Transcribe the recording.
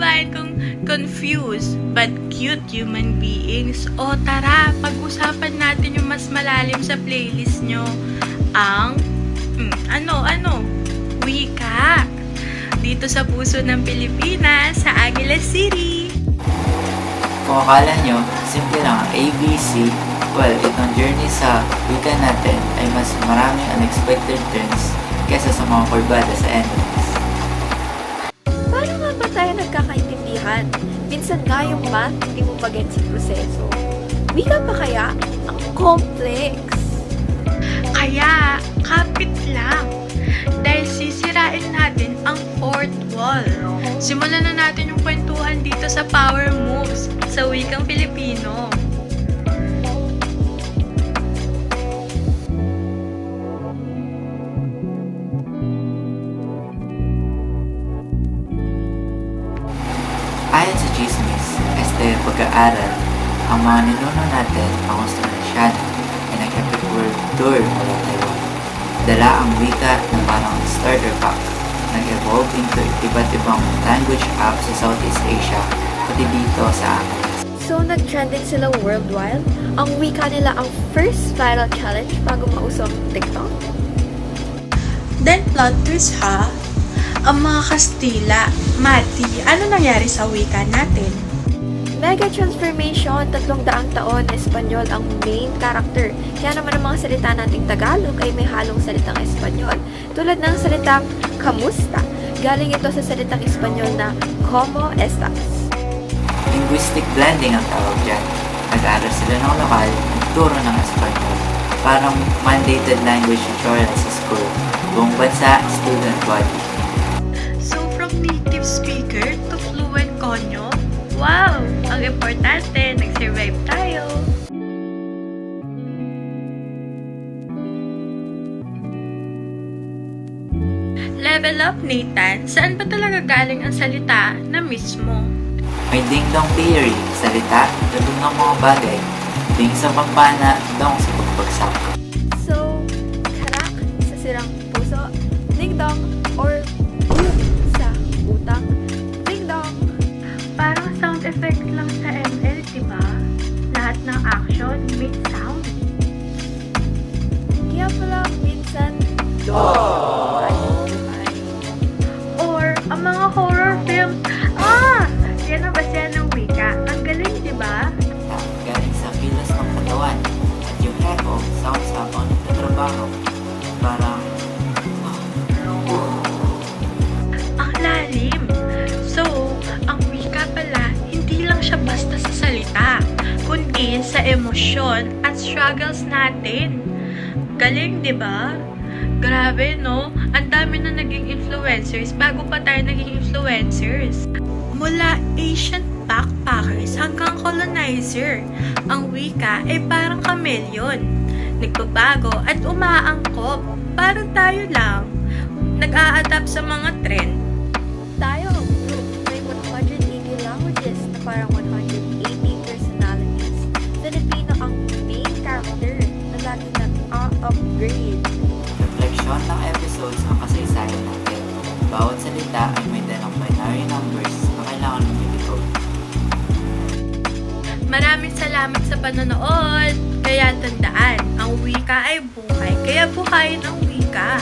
kababayan kong confused but cute human beings? O tara, pag-usapan natin yung mas malalim sa playlist nyo. Ang, hmm, ano, ano? Wika. Dito sa puso ng Pilipinas, sa Angeles City. Kung akala nyo, simple lang ang ABC, well, itong journey sa wika natin ay mas maraming unexpected turns kesa sa mga kurbada sa enemies. Nagkakaintindihan? Minsan nga yung math, hindi mo magets yung proseso. Wika pa kaya? Ang complex. Kaya, kapit lang. Dahil sisirain natin ang fourth wall. Simulan na natin yung kwentuhan dito sa Power Moves sa wikang Pilipino. Pag-aaral, ang mga ninuno natin, ang Australiano, ay nag-epic world tour mula Taiwan. Dala ang wika na parang starter pack, nag-evolve into iba't ibang language app sa Southeast Asia, pati dito sa Angeles. So, nag-trending sila worldwide. Ang wika nila ang first viral challenge bago mausong TikTok. Then plot twist ha, ang mga Kastila, Mati, ano nangyari sa wika natin? Mega transformation, tatlong daang taon, Espanyol ang main character. Kaya naman ang mga salita nating Tagalog ay may halong salitang Espanyol. Tulad ng salitang kamusta. Galing ito sa salitang Espanyol na como estas. Linguistic blending ang tawag dyan. Nag-aaral sila ng lokal, turo ng Espanyol. Parang mandated language tutorial sa school. Buong bansa, student body. So from native speaker to fluent konyo, wow! Ang importante, nag-survive tayo. Level up, Nathan. Saan ba talaga galing ang salita na mismo? May ding-dong theory, salita, dudong ng mga bagay. Ding sa pampana, dong sa pagbagsak. Sound. Kaya pala, minsan, dong. Emosyon at struggles natin. Galing, di ba? Grabe, no? Ang dami na naging influencers bago pa tayo naging influencers. Mula ancient backpackers hanggang colonizer, ang wika ay parang chameleon. Nagbabago at umaangkop. Parang tayo lang. Nag-a-adapt sa mga trend lagi nag-upgrade. refleksyon ng episodes ang kasaysayan natin. Bawat salita ay may dalang binary numbers na kailangan lumilipod. Maraming salamat sa panonood. Kaya tandaan, ang wika ay buhay. Kaya buhayin ang wika.